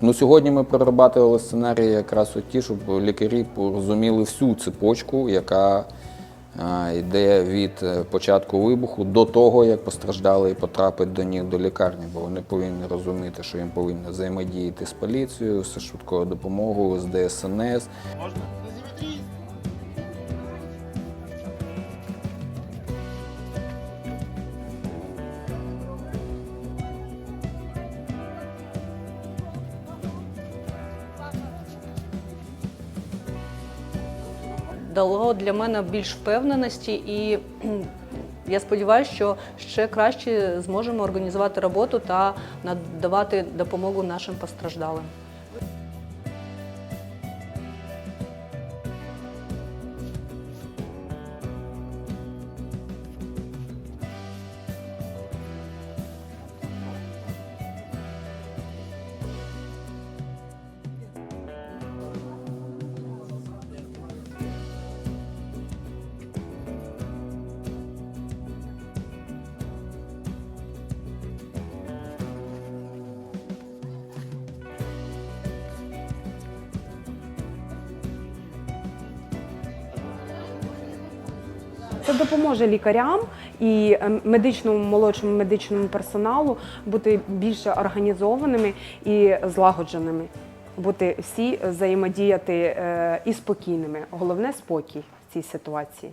Ну, сьогодні ми прорабатували сценарії якраз от ті, щоб лікарі порозуміли всю цепочку, яка йде від е, початку вибуху до того, як постраждалий потрапить до них до лікарні, бо вони повинні розуміти, що їм повинні взаємодіяти з поліцією, з швидкою допомогою, з ДСНС. Дало для мене більш впевненості, і я сподіваюся, що ще краще зможемо організувати роботу та надавати допомогу нашим постраждалим. Це допоможе лікарям і е, медичному молодшому медичному персоналу бути більше організованими і злагодженими, бути всі взаємодіяти е, і спокійними. Головне спокій в цій ситуації.